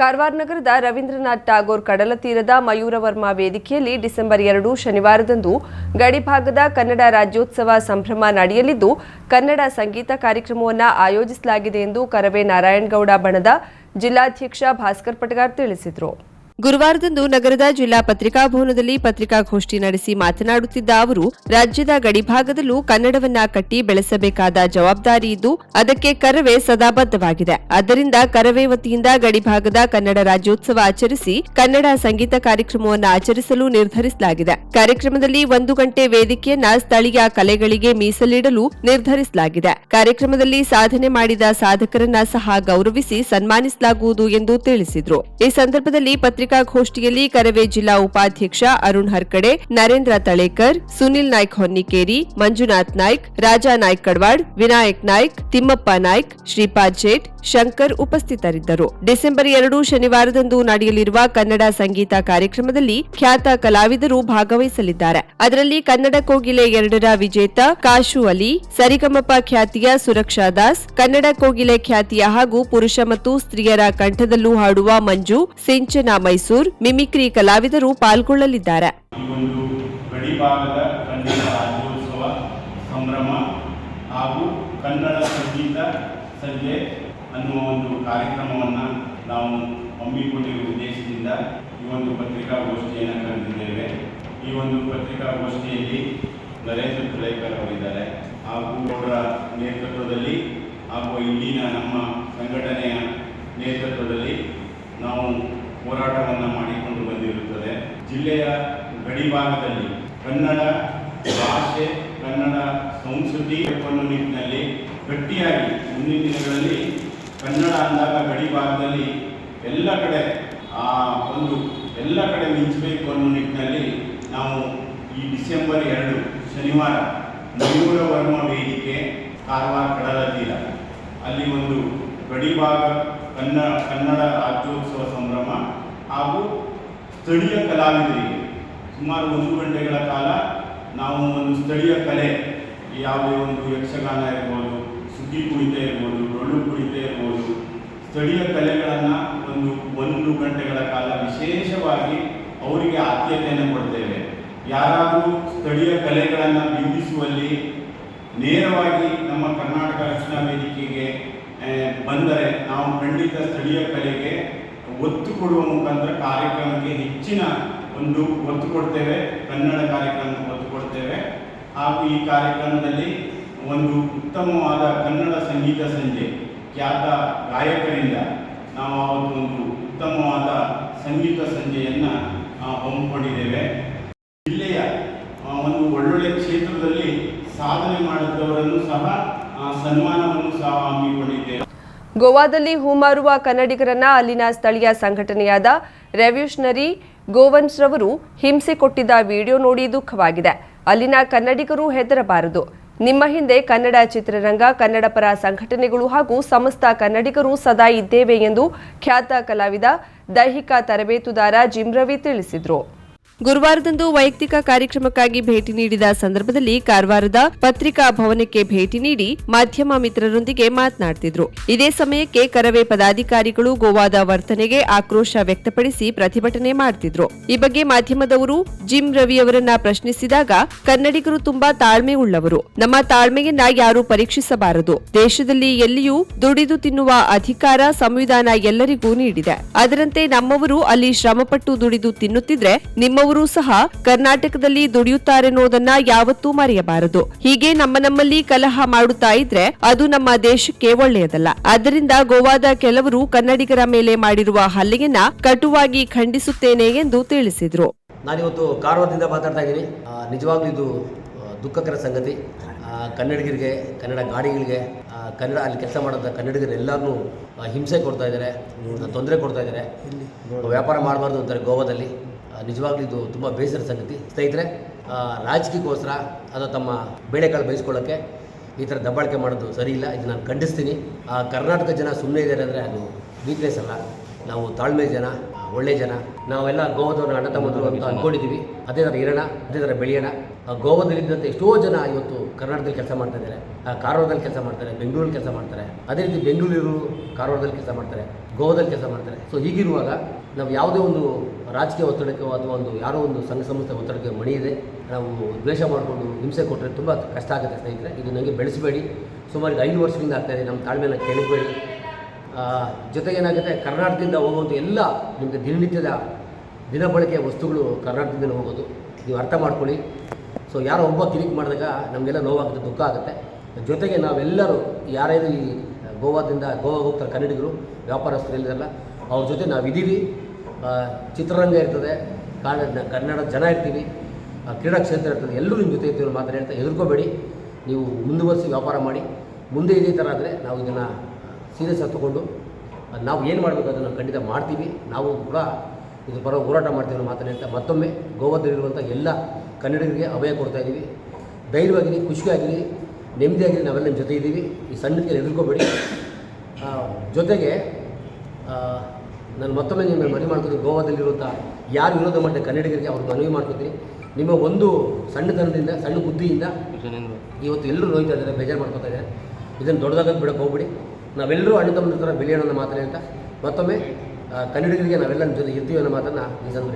ಕಾರವಾರ ನಗರದ ರವೀಂದ್ರನಾಥ್ ಟಾಗೋರ್ ಕಡಲ ತೀರದ ಮಯೂರವರ್ಮ ವೇದಿಕೆಯಲ್ಲಿ ಡಿಸೆಂಬರ್ ಎರಡು ಶನಿವಾರದಂದು ಗಡಿಭಾಗದ ಕನ್ನಡ ರಾಜ್ಯೋತ್ಸವ ಸಂಭ್ರಮ ನಡೆಯಲಿದ್ದು, ಕನ್ನಡ ಸಂಗೀತ ಕಾರ್ಯಕ್ರಮವನ್ನು ಆಯೋಜಿಸಲಾಗಿದೆ ಎಂದು ಕರವೇ ನಾರಾಯಣಗೌಡ ಬಣದ ಜಿಲ್ಲಾಧ್ಯಕ್ಷ ಭಾಸ್ಕರ್ ಪಟಗಾರ್ ತಿಳಿಸಿದರು. ಗುರುವಾರದಂದು ನಗರದ ಜಿಲ್ಲಾ ಪತ್ರಿಕಾ ಭವನದಲ್ಲಿ ಪತ್ರಿಕಾಗೋಷ್ಠಿ ನಡೆಸಿ ಮಾತನಾಡುತ್ತಿದ್ದ ಅವರು, ರಾಜ್ಯದ ಗಡಿಭಾಗದಲ್ಲೂ ಕನ್ನಡವನ್ನ ಕಟ್ಟಿ ಬೆಳೆಸಬೇಕಾದ ಜವಾಬ್ದಾರಿ ಇದ್ದು, ಅದಕ್ಕೆ ಕರವೇ ಸದಾ ಬದ್ಧವಾಗಿದೆ. ಆದ್ದರಿಂದ ಕರವೇ ವತಿಯಿಂದ ಗಡಿಭಾಗದ ಕನ್ನಡ ರಾಜ್ಯೋತ್ಸವ ಆಚರಿಸಿ ಕನ್ನಡ ಸಂಗೀತ ಕಾರ್ಯಕ್ರಮವನ್ನು ಆಚರಿಸಲು ನಿರ್ಧರಿಸಲಾಗಿದೆ. ಕಾರ್ಯಕ್ರಮದಲ್ಲಿ ಒಂದು ಗಂಟೆ ವೇದಿಕೆಯನ್ನ ಸ್ಥಳೀಯ ಕಲೆಗಳಿಗೆ ಮೀಸಲಿಡಲು ನಿರ್ಧರಿಸಲಾಗಿದೆ. ಕಾರ್ಯಕ್ರಮದಲ್ಲಿ ಸಾಧನೆ ಮಾಡಿದ ಸಾಧಕರನ್ನ ಸಹ ಗೌರವಿಸಿ ಸನ್ಮಾನಿಸಲಾಗುವುದು ಎಂದು ತಿಳಿಸಿದರು. ಈ ಸಂದರ್ಭದಲ್ಲಿ ಪತ್ರಿಕಾಗೋಷ್ಠಿಯಲ್ಲಿ ಕರವೇ ಜಿಲ್ಲಾ ಉಪಾಧ್ಯಕ್ಷ ಅರುಣ್ ಹರ್ಕಡೆ, ನರೇಂದ್ರ ತಳೇಕರ್, ಸುನಿಲ್ ನಾಯ್ಕ್ ಹೊನ್ನಿಕೇರಿ, ಮಂಜುನಾಥ್ ನಾಯ್ಕ್, ರಾಜಾ ನಾಯ್ಕ್ ಕಡ್ವಾಡ್, ವಿನಾಯಕ್ ನಾಯ್ಕ್, ತಿಮ್ಮಪ್ಪ ನಾಯ್ಕ್, ಶ್ರೀಪಾದ್ ಜೇಟ್ ಶಂಕರ್ ಉಪಸ್ಥಿತರಿದ್ದರು. ಡಿಸೆಂಬರ್ ಎರಡು ಶನಿವಾರದಂದು ನಡೆಯಲಿರುವ ಕನ್ನಡ ಸಂಗೀತ ಕಾರ್ಯಕ್ರಮದಲ್ಲಿ ಖ್ಯಾತ ಕಲಾವಿದರು ಭಾಗವಹಿಸಲಿದ್ದಾರೆ. ಅದರಲ್ಲಿ ಕನ್ನಡ ಕೋಗಿಲೆ ಎರಡರ ವಿಜೇತ ಕಾಶು ಅಲಿ, ಸರಿಗಮಪ ಖ್ಯಾತಿಯ ಸುರಕ್ಷಾ ದಾಸ್, ಕನ್ನಡ ಕೋಗಿಲೆ ಖ್ಯಾತಿಯ ಹಾಗೂ ಪುರುಷ ಮತ್ತು ಸ್ತ್ರೀಯರ ಕಂಠದಲ್ಲೂ ಹಾಡುವ ಮಂಜು, ಸಿಂಚನ ಮೈಸೂರ್, ಮಿಮಿಕ್ರಿ ಕಲಾವಿದರು ಪಾಲ್ಗೊಳ್ಳಲಿದ್ದಾರೆ. ಸಂಭ್ರಮ ಹಾಗೂ ಒಂದು ಕಾರ್ಯಕ್ರಮವನ್ನು ನಾವು ಹಮ್ಮಿಕೊಂಡಿರುವ ಉದ್ದೇಶದಿಂದ ಈ ಒಂದು ಪತ್ರಿಕಾಗೋಷ್ಠಿಯನ್ನು ಕರೆದಿದ್ದೇವೆ. ಈ ಒಂದು ಪತ್ರಿಕಾಗೋಷ್ಠಿಯಲ್ಲಿ ನರೇಂದ್ರ ತುಳೇಕರ್ ಅವರಿದ್ದಾರೆ. ಹಾಗೂ ಅವರ ನೇತೃತ್ವದಲ್ಲಿ ಹಾಗೂ ಇಲ್ಲಿನ ನಮ್ಮ ಸಂಘಟನೆಯ ನೇತೃತ್ವದಲ್ಲಿ ನಾವು ಹೋರಾಟವನ್ನು ಮಾಡಿಕೊಂಡು ಬಂದಿರುತ್ತದೆ. ಜಿಲ್ಲೆಯ ಗಡಿಭಾಗದಲ್ಲಿ ಕನ್ನಡ ಭಾಷೆ, ಕನ್ನಡ ಸಂಸ್ಕೃತಿ ನಿಟ್ಟಿನಲ್ಲಿ ಗಟ್ಟಿಯಾಗಿ ಮುಂದಿನ ದಿನಗಳಲ್ಲಿ ಕನ್ನಡ ಅಂದಾಗ ಗಡಿ ಭಾಗದಲ್ಲಿ ಎಲ್ಲ ಕಡೆ ಆ ಒಂದು ಎಲ್ಲ ಕಡೆ ಮಿಂಚಬೇಕು ಅನ್ನೋ ನಿಟ್ಟಿನಲ್ಲಿ ನಾವು ಈ ಡಿಸೆಂಬರ್ ಎರಡು ಶನಿವಾರ ಮಯೂರ ವರ್ಮ ವೇದಿಕೆ ಕಾರವಾರ ಕಡಲ ತೀರ. ಅಲ್ಲಿ ಒಂದು ಗಡಿಭಾಗ ಕನ್ನಡ ಕನ್ನಡ ರಾಜ್ಯೋತ್ಸವ ಸಂಭ್ರಮ ಹಾಗೂ ಸ್ಥಳೀಯ ಕಲಾವಿದರಿಗೆ. ಸುಮಾರು ಒಂದು ಗಂಟೆಗಳ ಕಾಲ ನಾವು ಒಂದು ಸ್ಥಳೀಯ ಕಲೆ, ಯಾವುದೇ ಒಂದು ಯಕ್ಷಗಾನ ಇರ್ಬೋದು ಸ್ಥಳೀಯ ಕಲೆಗಳನ್ನು ಒಂದು ಒಂದು ಗಂಟೆಗಳ ಕಾಲ ವಿಶೇಷವಾಗಿ ಅವರಿಗೆ ಆದ್ಯತೆಯನ್ನು ಕೊಡ್ತೇವೆ. ಯಾರಾದರೂ ಸ್ಥಳೀಯ ಕಲೆಗಳನ್ನು ಬಿಂಬಿಸುವಲ್ಲಿ ನೇರವಾಗಿ ನಮ್ಮ ಕರ್ನಾಟಕ ರಕ್ಷಣಾ ವೇದಿಕೆಗೆ ಬಂದರೆ ನಾವು ಖಂಡಿತ ಸ್ಥಳೀಯ ಕಲೆಗೆ ಒತ್ತು ಕೊಡುವ ಮುಖಾಂತರ ಕಾರ್ಯಕ್ರಮಕ್ಕೆ ಹೆಚ್ಚಿನ ಒಂದು ಒತ್ತು ಕೊಡ್ತೇವೆ. ಕನ್ನಡ ಕಾರ್ಯಕ್ರಮಕ್ಕೆ ಒತ್ತು ಕೊಡ್ತೇವೆ. ಹಾಗೂ ಈ ಕಾರ್ಯಕ್ರಮದಲ್ಲಿ ಒಂದು ಉತ್ತಮವಾದ ಕನ್ನಡ ಸಂಗೀತ ಸಂಜೆ ಖ್ಯಾತ ಗಾಯಕರಿಂದ ನಾವು ಅವತ್ತು ಒಂದು ಉತ್ತಮವಾದ ಸಂಗೀತ ಸಂಜೆಯನ್ನು ಹಮ್ಮಿಕೊಂಡಿದ್ದೇವೆ. ಜಿಲ್ಲೆಯ ಒಂದು ಒಳ್ಳೊಳ್ಳೆ ಕ್ಷೇತ್ರದಲ್ಲಿ ಸಾಧನೆ ಮಾಡಿದವರನ್ನು ಸಹ ಸನ್ಮಾನವನ್ನು ಸಹ ಹಮ್ಮಿಕೊಂಡಿದ್ದೇವೆ. ಗೋವಾದಲ್ಲಿ ಹೂಮಾರುವ ಕನ್ನಡಿಗರನ್ನ ಅಲ್ಲಿನ ಸ್ಥಳೀಯ ಸಂಘಟನೆಯಾದ ರೆವ್ಯೂಷನರಿ ಗೋವನ್ಸ್ ರವರು ಹಿಂಸೆ ಕೊಟ್ಟಿದ್ದ ವಿಡಿಯೋ ನೋಡಿ ದುಃಖವಾಗಿದೆ. ಅಲ್ಲಿನ ಕನ್ನಡಿಗರು ಹೆದರಬಾರದು. ನಿಮ್ಮ ಹಿಂದೆ ಕನ್ನಡ ಚಿತ್ರರಂಗ, ಕನ್ನಡ ಪರ ಸಂಘಟನೆಗಳು ಹಾಗೂ ಸಮಸ್ತ ಕನ್ನಡಿಗರು ಸದಾ ಇದ್ದೇವೆ ಎಂದು ಖ್ಯಾತ ಕಲಾವಿದ, ದೈಹಿಕ ತರಬೇತುದಾರ ಜಿಮ್ ರವಿ ತಿಳಿಸಿದರು. ಗುರುವಾರದಂದು ವೈಯಕ್ತಿಕ ಕಾರ್ಯಕ್ರಮಕ್ಕಾಗಿ ಭೇಟಿ ನೀಡಿದ ಸಂದರ್ಭದಲ್ಲಿ ಕಾರವಾರದ ಪತ್ರಿಕಾ ಭವನಕ್ಕೆ ಭೇಟಿ ನೀಡಿ ಮಾಧ್ಯಮ ಮಿತ್ರರೊಂದಿಗೆ ಮಾತನಾಡುತ್ತಿದ್ರು ಇದೇ ಸಮಯಕ್ಕೆ ಕರವೇ ಪದಾಧಿಕಾರಿಗಳು ಗೋವಾದ ವರ್ತನೆಗೆ ಆಕ್ರೋಶ ವ್ಯಕ್ತಪಡಿಸಿ ಪ್ರತಿಭಟನೆ ಮಾಡ್ತಿದ್ರು. ಈ ಬಗ್ಗೆ ಮಾಧ್ಯಮದವರು ಜಿಮ್ ರವಿ ಅವರನ್ನ ಪ್ರಶ್ನಿಸಿದಾಗ, ಕನ್ನಡಿಗರು ತುಂಬಾ ತಾಳ್ಮೆ ಉಳ್ಳವರು. ನಮ್ಮ ತಾಳ್ಮೆಯನ್ನ ಯಾರು ಪರೀಕ್ಷಿಸಬಾರದು. ದೇಶದಲ್ಲಿ ಎಲ್ಲಿಯೂ ದುಡಿದು ತಿನ್ನುವ ಅಧಿಕಾರ ಸಂವಿಧಾನ ಎಲ್ಲರಿಗೂ ನೀಡಿದೆ. ಅದರಂತೆ ನಮ್ಮವರು ಅಲ್ಲಿ ಶ್ರಮಪಟ್ಟು ದುಡಿದು ತಿನ್ನುತ್ತಿದ್ರೆ ನಿಮ್ಮವರು ಸಹ ಕರ್ನಾಟಕದಲ್ಲಿ ದುಡಿಯುತ್ತಾರೆನ್ನುವುದನ್ನ ಯಾವತ್ತೂ ಮರೆಯಬಾರದು. ಹೀಗೆ ನಮ್ಮ ನಮ್ಮಲ್ಲಿ ಕಲಹ ಮಾಡುತ್ತಾ ಇದ್ರೆ ಅದು ನಮ್ಮ ದೇಶಕ್ಕೆ ಒಳ್ಳೆಯದಲ್ಲ. ಆದ್ದರಿಂದ ಗೋವಾದ ಕೆಲವರು ಕನ್ನಡಿಗರ ಮೇಲೆ ಮಾಡಿರುವ ಹಲ್ಲೆಯನ್ನ ಕಟುವಾಗಿ ಖಂಡಿಸುತ್ತೇನೆ ಎಂದು ತಿಳಿಸಿದ್ರು. ನಾನಿವತ್ತು ಕಾರವಾರದಿಂದ ಮಾತಾಡ್ತಾ ಇದ್ದೀನಿ. ನಿಜವಾಗ್ಲೂ ಇದು ದುಃಖಕರ ಸಂಗತಿ. ಕನ್ನಡಿಗರಿಗೆ, ಕನ್ನಡ ಗಾಡಿಗಳಿಗೆ ಕನ್ನಡ ಅಲ್ಲಿ ಕೆಲಸ ಮಾಡೋಂಥ ಕನ್ನಡಿಗರೆಲ್ಲರೂ ಹಿಂಸೆ ಕೊಡ್ತಾ ಇದ್ದಾರೆ. ತೊಂದರೆ ಕೊಡ್ತಾ ಇದ್ದಾರೆ. ವ್ಯಾಪಾರ ಮಾಡಬಾರ್ದು ಅಂತಾರೆ ಗೋವಾದಲ್ಲಿ. ನಿಜವಾಗ್ಲೂ ಇದು ತುಂಬ ಬೇಸರ ಸಂಗತಿ. ಸ್ನೇಹಿತರೆ ರಾಜಕೀಯಕ್ಕೋಸ್ಕರ ಅಥವಾ ತಮ್ಮ ಬೇಳೆಕಾಳು ಬಯಸ್ಕೊಳ್ಳೋಕ್ಕೆ ಈ ಥರ ದಬ್ಬಾಳಿಕೆ ಮಾಡೋದು ಸರಿ ಇಲ್ಲ. ಇದು ನಾನು ಖಂಡಿಸ್ತೀನಿ. ಆ, ಕರ್ನಾಟಕ ಜನ ಸುಮ್ಮನೆ ಇದ್ದಾರೆ ಅಂದರೆ ಅದು ವೀಕ್ನೆಸ್ ಅಲ್ಲ. ನಾವು ತಾಳ್ಮೆ ಜನ ಒಳ್ಳೆ ಜನ. ನಾವೆಲ್ಲ ಗೋವಾದವ್ರನ್ನ ಅಣ್ಣ ತಮ್ಮದ್ರು ಅಂತ ಅಂದ್ಕೊಂಡಿದ್ದೀವಿ ಅದೇ ಥರ ಇರೋಣ ಅದೇ ಥರ ಬೆಳೆಯೋಣ. ಗೋವಾದಲ್ಲಿದ್ದಂಥ ಎಷ್ಟೋ ಜನ ಇವತ್ತು ಕರ್ನಾಟಕದಲ್ಲಿ ಕೆಲಸ ಮಾಡ್ತಾ ಇದ್ದಾರೆ. ಕಾರವಾರದಲ್ಲಿ ಕೆಲಸ ಮಾಡ್ತಾರೆ ಬೆಂಗಳೂರಲ್ಲಿ ಕೆಲಸ ಮಾಡ್ತಾರೆ. ಅದೇ ರೀತಿ ಬೆಂಗಳೂರು ಕಾರವಾರದಲ್ಲಿ ಕೆಲಸ ಮಾಡ್ತಾರೆ ಗೋವಾದಲ್ಲಿ ಕೆಲಸ ಮಾಡ್ತಾರೆ. ಸೊ ಹೀಗಿರುವಾಗ ನಾವು ಯಾವುದೇ ಒಂದು ರಾಜಕೀಯ ಒತ್ತಡಕ್ಕೆ ಅಥವಾ ಒಂದು ಯಾರೋ ಒಂದು ಸಂಘ ಸಂಸ್ಥೆ ಒತ್ತಡಕ್ಕೆ ಮಣಿಯದೆ ನಾವು ದ್ವೇಷ ಮಾಡಿಕೊಂಡು ಹಿಂಸೆ ಕೊಟ್ಟರೆ ತುಂಬ ಕಷ್ಟ ಆಗುತ್ತೆ ಸ್ನೇಹಿತರೆ. ಇದು ನನಗೆ ಬೆಳೆಸಬೇಡಿ. ಸುಮಾರು ಐದು ವರ್ಷದಿಂದ ಆಗ್ತಾಯಿದೆ ನಮ್ಮ ತಾಳ್ಮೆನ ಕೆಣಕಬೇಡಿ ಜೊತೆಗೆ ಏನಾಗುತ್ತೆ ಕರ್ನಾಟಕದಿಂದ ಹೋಗುವಂಥ ಎಲ್ಲ ನಿಮಗೆ ದಿನನಿತ್ಯದ ದಿನಬಳಕೆಯ ವಸ್ತುಗಳು ಕರ್ನಾಟಕದಿಂದ ಹೋಗೋದು. ನೀವು ಅರ್ಥ ಮಾಡ್ಕೊಳ್ಳಿ. ಸೊ ಯಾರೋ ಒಬ್ಬ ಕಿರಿಕ್ ಮಾಡಿದಾಗ ನಮಗೆಲ್ಲ ನೋವಾಗುತ್ತೆ ದುಃಖ ಆಗುತ್ತೆ. ಜೊತೆಗೆ ನಾವೆಲ್ಲರೂ ಯಾರ್ಯಾರು ಈ ಗೋವಾದಿಂದ ಗೋವಾ ಹೋಗ್ತಾರೆ ಕನ್ನಡಿಗರು ವ್ಯಾಪಾರಸ್ಥರು ಎಲ್ಲಿರಲ್ಲ ಅವ್ರ ಜೊತೆ ನಾವಿದ್ದೀವಿ. ಆ, ಚಿತ್ರರಂಗ ಇರ್ತದೆ ಕನ್ನಡ ಜನ ಇರ್ತೀವಿ ಕ್ರೀಡಾ ಕ್ಷೇತ್ರ ಇರ್ತದೆ, ಎಲ್ಲರೂ ನಿಮ್ಮ ಜೊತೆ ಇರ್ತೀವಿ ಮಾತ್ರ ಹೇಳ್ತಾ ಹೆದರ್ಕೋಬೇಡಿ. ನೀವು ಮುಂದುವರಿಸಿ ವ್ಯಾಪಾರ ಮಾಡಿ. ಮುಂದೆ ಇದೇ ಥರ ಆದರೆ ನಾವು ಇದನ್ನು ಸೀರಿಯಸ್ ಹತ್ತುಕೊಂಡು ನಾವು ಏನು ಮಾಡಬೇಕು ಅದನ್ನು ಖಂಡಿತ ಮಾಡ್ತೀವಿ. ನಾವು ಕೂಡ ಇದು ಪರ ಹೋರಾಟ ಮಾಡ್ತೀವಿ ಮಾತನ್ನ ಹೇಳ್ತಾ ಮತ್ತೊಮ್ಮೆ ಗೋವಾದಲ್ಲಿರುವಂಥ ಎಲ್ಲ ಕನ್ನಡಿಗರಿಗೆ ಅಭಯ ಕೊಡ್ತಾ ಇದ್ದೀವಿ ಧೈರ್ಯವಾಗಿರಿ, ಖುಷಿಯಾಗಿರಿ, ನೆಮ್ಮದಿಯಾಗಿರಿ, ನಾವೆಲ್ಲ ನಿಮ್ಮ ಜೊತೆ ಇದ್ದೀವಿ. ಈ ಸಣ್ಣಕ್ಕೆ ಹೆದರ್ಕೋಬೇಡಿ. ಜೊತೆಗೆ ನಾನು ಮತ್ತೊಮ್ಮೆ ನಿಮ್ಮ ಮನವಿ ಮಾಡ್ಕೊತೀನಿ ಗೋವಾದಲ್ಲಿರುವಂಥ ಯಾರು ವಿರೋಧ ಮಾಡಿದ ಕನ್ನಡಿಗರಿಗೆ ಅವ್ರಿಗೆ ಮನವಿ ಮಾಡ್ಕೊತೀನಿ. ನಿಮ್ಮ ಒಂದು ಸಣ್ಣತನದಿಂದ, ಸಣ್ಣ ಬುದ್ಧಿಯಿಂದ ಇವತ್ತು ಎಲ್ಲರೂ ನೋಯ್ತಾ ಇದ್ದಾರೆ, ಬೇಜಾರು ಮಾಡ್ಕೊತಾ ಇದ್ದಾರೆ. ಇದನ್ನು ದೊಡ್ಡದಾಗ ಬಿಡಕ್ಕೆ ಹೋಗ್ಬಿಡಿ. ನಾವೆಲ್ಲರೂ ಅಣ್ಣ ತಮ್ಮನ ಥರ ಬೆಳೆಯೋಣ ಮಾತನ್ನ ಹೇಳ್ತಾ ಮತ್ತೊಮ್ಮೆ ಕನ್ನಡಿಗರಿಗೆ ನಾವೆಲ್ಲ ನಿಮ್ಮ ಜೊತೆ ಇರ್ತೀವಿ ಅನ್ನೋ ಮಾತನ್ನು ಈ ಸಂದರ್ಭ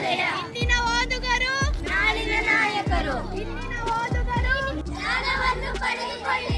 ಇಂದಿನ ಓದುಗರು ನಾಳಿನ ನಾಯಕರು. ಇಂದಿನ ಓದುಗರು ಜ್ಞಾನವನ್ನು ಪಡೆದುಕೊಳ್ಳಿರಿ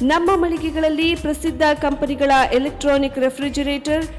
ನಮ್ಮ ಮಳಿಗೆಗಳಲ್ಲಿ ಪ್ರಸಿದ್ಧ ಕಂಪನಿಗಳ electronic refrigerator